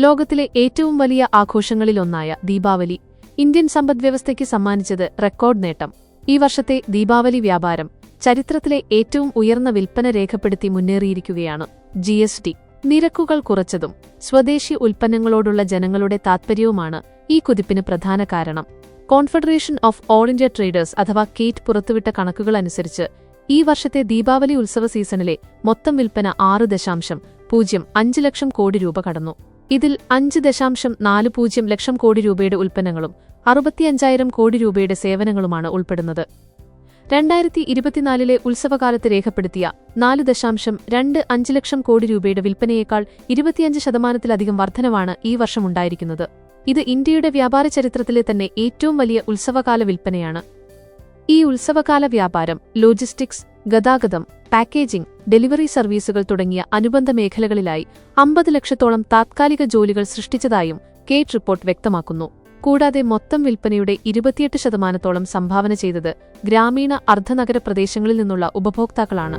ലോകത്തിലെ ഏറ്റവും വലിയ ആഘോഷങ്ങളിലൊന്നായ ദീപാവലി ഇന്ത്യൻ സമ്പദ്വ്യവസ്ഥയ്ക്ക് സമ്മാനിച്ചത് റെക്കോർഡ് നേട്ടം. ഈ വർഷത്തെ ദീപാവലി വ്യാപാരം ചരിത്രത്തിലെ ഏറ്റവും ഉയർന്ന വിൽപ്പന രേഖപ്പെടുത്തി മുന്നേറിയിരിക്കുകയാണ് ജി എസ് ടി. നിരക്കുകൾ കുറച്ചതും സ്വദേശി ഉൽപ്പന്നങ്ങളോടുള്ള ജനങ്ങളുടെ താത്പര്യവുമാണ് ഈ കുതിപ്പിന് പ്രധാന കാരണം. Confederation of all India traders അഥവാ കേറ്റ് പുറത്തുവിട്ട കണക്കുകളനുസരിച്ച് ഈ വർഷത്തെ ദീപാവലി ഉത്സവ സീസണിലെ മൊത്തം വിൽപ്പന ആറ് ദശാംശം പൂജ്യം അഞ്ച് ലക്ഷം കോടി രൂപ കടന്നു. ഇതിൽ അഞ്ച് ദശാംശം നാല് പൂജ്യം ലക്ഷം കോടി രൂപയുടെ ഉൽപ്പന്നങ്ങളും അറുപത്തിയഞ്ചായിരം കോടി രൂപയുടെ സേവനങ്ങളുമാണ് ഉൾപ്പെടുന്നത്. രണ്ടായിരത്തി ഇരുപത്തിനാലിലെ ഉത്സവകാലത്ത് രേഖപ്പെടുത്തിയ നാല് ദശാംശം രണ്ട് അഞ്ച് ലക്ഷം കോടി രൂപയുടെ വിൽപ്പനയേക്കാൾ ഇരുപത്തിയഞ്ച് ശതമാനത്തിലധികം വർധനവാണ് ഈ വർഷമുണ്ടായിരിക്കുന്നത് ഇത് ഇന്ത്യയുടെ വ്യാപാര ചരിത്രത്തിലെ തന്നെ ഏറ്റവും വലിയ ഉത്സവകാല വിൽപ്പനയാണ്. ഈ ഉത്സവകാല വ്യാപാരം ലോജിസ്റ്റിക്സ് ഗതാഗതം പാക്കേജിംഗ് ഡെലിവറി സർവീസുകൾ തുടങ്ങിയ അനുബന്ധ മേഖലകളിലായി അമ്പത് ലക്ഷത്തോളം താത്കാലിക ജോലികൾ സൃഷ്ടിച്ചതായും കേറ്റ് റിപ്പോർട്ട് വ്യക്തമാക്കുന്നു. കൂടാതെ മൊത്തം വിൽപ്പനയുടെ ഇരുപത്തിയെട്ട് ശതമാനത്തോളം സംഭാവന ചെയ്തത് ഗ്രാമീണ അർദ്ധനഗര പ്രദേശങ്ങളിൽ നിന്നുള്ള ഉപഭോക്താക്കളാണ്.